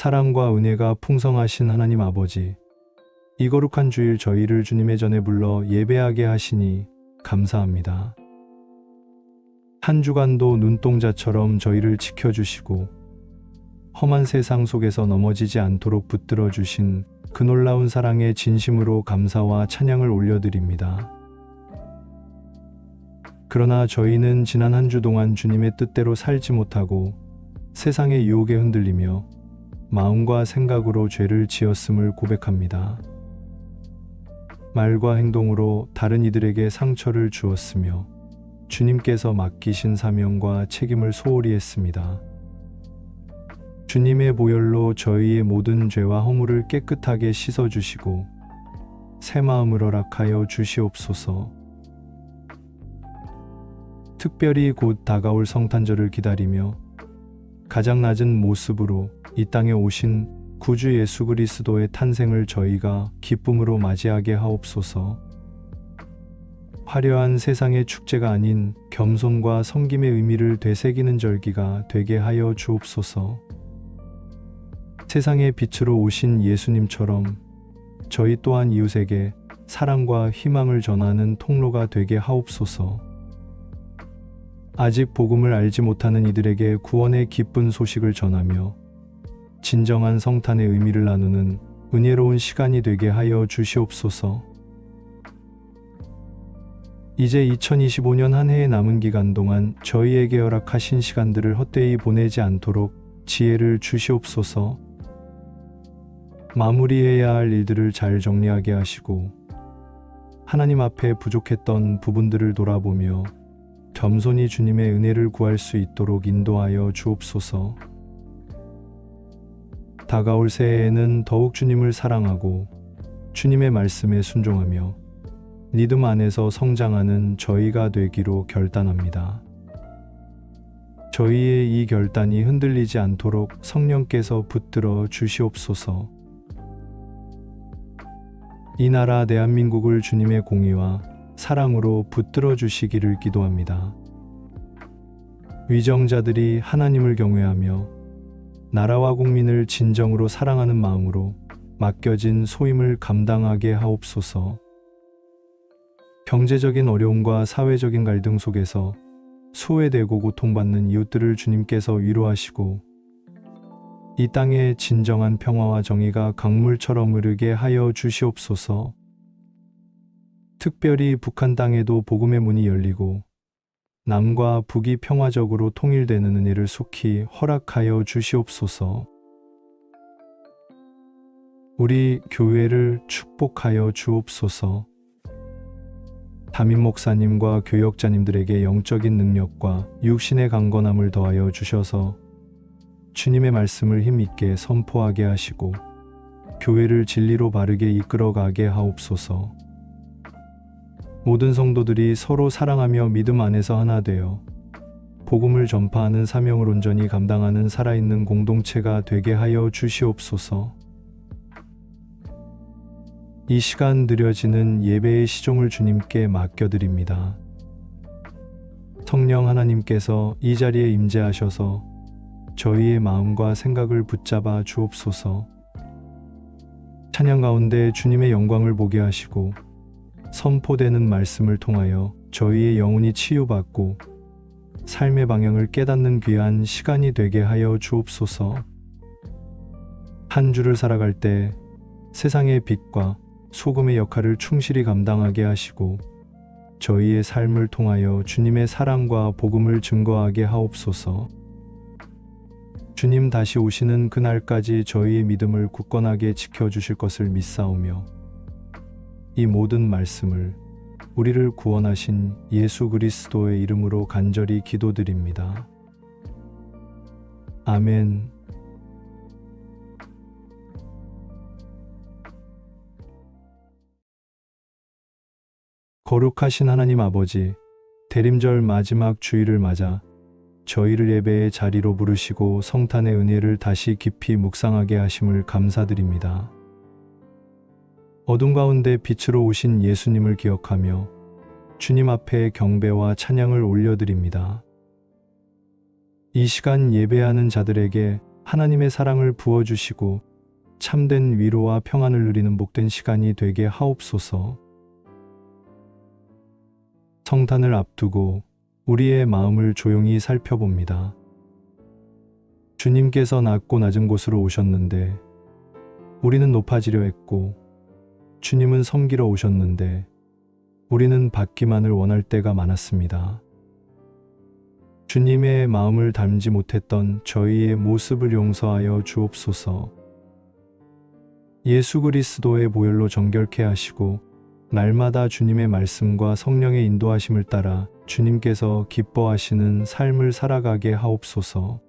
사랑과 은혜가 풍성하신 하나님 아버지, 이 거룩한 주일 저희를 주님의 전에 불러 예배하게 하시니 감사합니다. 한 주간도 눈동자처럼 저희를 지켜주시고 험한 세상 속에서 넘어지지 않도록 붙들어 주신 그 놀라운 사랑에 진심으로 감사와 찬양을 올려드립니다. 그러나 저희는 지난 한 주 동안 주님의 뜻대로 살지 못하고 세상의 유혹에 흔들리며 마음과 생각으로 죄를 지었음을 고백합니다. 말과 행동으로 다른 이들에게 상처를 주었으며 주님께서 맡기신 사명과 책임을 소홀히 했습니다. 주님의 보혈로 저희의 모든 죄와 허물을 깨끗하게 씻어주시고 새 마음을 허락하여 주시옵소서. 특별히 곧 다가올 성탄절을 기다리며 가장 낮은 모습으로 이 땅에 오신 구주 예수 그리스도의 탄생을 저희가 기쁨으로 맞이하게 하옵소서. 화려한 세상의 축제가 아닌 겸손과 섬김의 의미를 되새기는 절기가 되게 하여 주옵소서. 세상의 빛으로 오신 예수님처럼 저희 또한 이웃에게 사랑과 희망을 전하는 통로가 되게 하옵소서. 아직 복음을 알지 못하는 이들에게 구원의 기쁜 소식을 전하며 진정한 성탄의 의미를 나누는 은혜로운 시간이 되게 하여 주시옵소서. 이제 2025년 한 해의 남은 기간 동안 저희에게 허락하신 시간들을 헛되이 보내지 않도록 지혜를 주시옵소서. 마무리해야 할 일들을 잘 정리하게 하시고 하나님 앞에 부족했던 부분들을 돌아보며 겸손히 주님의 은혜를 구할 수 있도록 인도하여 주옵소서. 다가올 새해에는 더욱 주님을 사랑하고 주님의 말씀에 순종하며 믿음 안에서 성장하는 저희가 되기로 결단합니다. 저희의 이 결단이 흔들리지 않도록 성령께서 붙들어 주시옵소서. 이 나라 대한민국을 주님의 공의와 사랑으로 붙들어 주시기를 기도합니다. 위정자들이 하나님을 경외하며 나라와 국민을 진정으로 사랑하는 마음으로 맡겨진 소임을 감당하게 하옵소서. 경제적인 어려움과 사회적인 갈등 속에서 소외되고 고통받는 이웃들을 주님께서 위로하시고 이 땅에 진정한 평화와 정의가 강물처럼 흐르게 하여 주시옵소서. 특별히 북한 땅에도 복음의 문이 열리고 남과 북이 평화적으로 통일되는 은혜를 속히 허락하여 주시옵소서. 우리 교회를 축복하여 주옵소서. 담임 목사님과 교역자님들에게 영적인 능력과 육신의 강건함을 더하여 주셔서 주님의 말씀을 힘있게 선포하게 하시고 교회를 진리로 바르게 이끌어가게 하옵소서. 모든 성도들이 서로 사랑하며 믿음 안에서 하나 되어 복음을 전파하는 사명을 온전히 감당하는 살아있는 공동체가 되게 하여 주시옵소서. 이 시간 드려지는 예배의 시종을 주님께 맡겨드립니다. 성령 하나님께서 이 자리에 임재하셔서 저희의 마음과 생각을 붙잡아 주옵소서. 찬양 가운데 주님의 영광을 보게 하시고 선포되는 말씀을 통하여 저희의 영혼이 치유받고 삶의 방향을 깨닫는 귀한 시간이 되게 하여 주옵소서. 한 주를 살아갈 때 세상의 빛과 소금의 역할을 충실히 감당하게 하시고 저희의 삶을 통하여 주님의 사랑과 복음을 증거하게 하옵소서. 주님 다시 오시는 그날까지 저희의 믿음을 굳건하게 지켜주실 것을 믿사오며 이 모든 말씀을 우리를 구원하신 예수 그리스도의 이름으로 간절히 기도드립니다. 아멘. 거룩하신 하나님 아버지, 대림절 마지막 주일을 맞아 저희를 예배의 자리로 부르시고 성탄의 은혜를 다시 깊이 묵상하게 하심을 감사드립니다. 어둠 가운데 빛으로 오신 예수님을 기억하며 주님 앞에 경배와 찬양을 올려드립니다. 이 시간 예배하는 자들에게 하나님의 사랑을 부어주시고 참된 위로와 평안을 누리는 복된 시간이 되게 하옵소서. 성탄을 앞두고 우리의 마음을 조용히 살펴봅니다. 주님께서 낮고 낮은 곳으로 오셨는데 우리는 높아지려 했고 주님은 섬기러 오셨는데 우리는 받기만을 원할 때가 많았습니다. 주님의 마음을 닮지 못했던 저희의 모습을 용서하여 주옵소서. 예수 그리스도의 보혈로 정결케 하시고 날마다 주님의 말씀과 성령의 인도하심을 따라 주님께서 기뻐하시는 삶을 살아가게 하옵소서.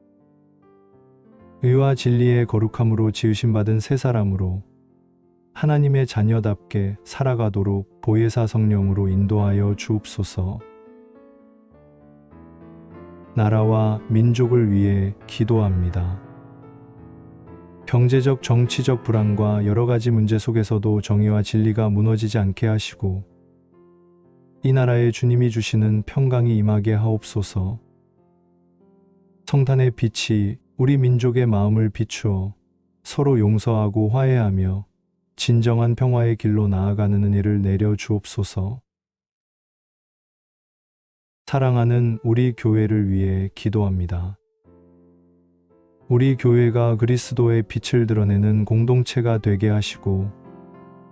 의와 진리의 거룩함으로 지으심 받은 새 사람으로 하나님의 자녀답게 살아가도록 보혜사 성령으로 인도하여 주옵소서. 나라와 민족을 위해 기도합니다. 경제적 정치적 불안과 여러 가지 문제 속에서도 정의와 진리가 무너지지 않게 하시고 이 나라에 주님이 주시는 평강이 임하게 하옵소서. 성탄의 빛이 우리 민족의 마음을 비추어 서로 용서하고 화해하며 진정한 평화의 길로 나아가는 은혜를 내려 주옵소서. 사랑하는 우리 교회를 위해 기도합니다. 우리 교회가 그리스도의 빛을 드러내는 공동체가 되게 하시고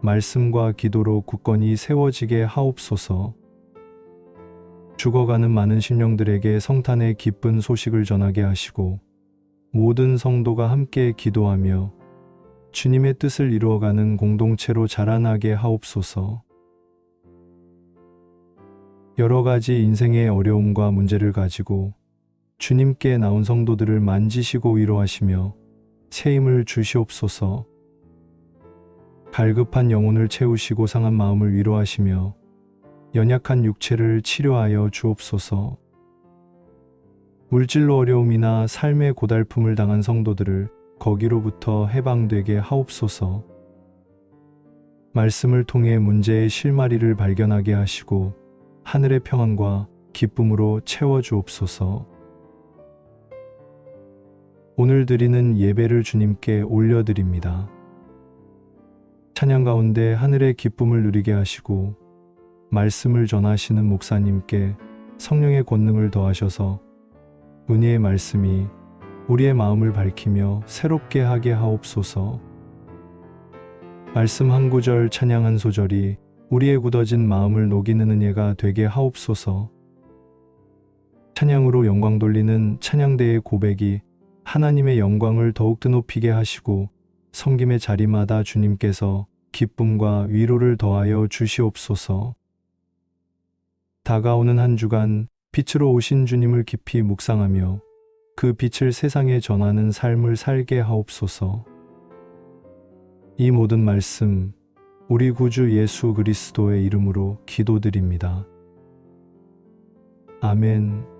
말씀과 기도로 굳건히 세워지게 하옵소서. 죽어가는 많은 심령들에게 성탄의 기쁜 소식을 전하게 하시고 모든 성도가 함께 기도하며 주님의 뜻을 이루어가는 공동체로 자라나게 하옵소서. 여러 가지 인생의 어려움과 문제를 가지고 주님께 나온 성도들을 만지시고 위로하시며 새 힘을 주시옵소서. 갈급한 영혼을 채우시고 상한 마음을 위로하시며 연약한 육체를 치료하여 주옵소서. 물질로 어려움이나 삶의 고달픔을 당한 성도들을 거기로부터 해방되게 하옵소서. 말씀을 통해 문제의 실마리를 발견하게 하시고 하늘의 평안과 기쁨으로 채워 주옵소서. 오늘 드리는 예배를 주님께 올려드립니다. 찬양 가운데 하늘의 기쁨을 누리게 하시고 말씀을 전하시는 목사님께 성령의 권능을 더하셔서 은혜의 말씀이 우리의 마음을 밝히며 새롭게 하게 하옵소서. 말씀 한 구절 찬양 한 소절이 우리의 굳어진 마음을 녹이는 은혜가 되게 하옵소서. 찬양으로 영광 돌리는 찬양대의 고백이 하나님의 영광을 더욱 드높이게 하시고 섬김의 자리마다 주님께서 기쁨과 위로를 더하여 주시옵소서. 다가오는 한 주간 빛으로 오신 주님을 깊이 묵상하며 그 빛을 세상에 전하는 삶을 살게 하옵소서. 이 모든 말씀 우리 구주 예수 그리스도의 이름으로 기도드립니다. 아멘.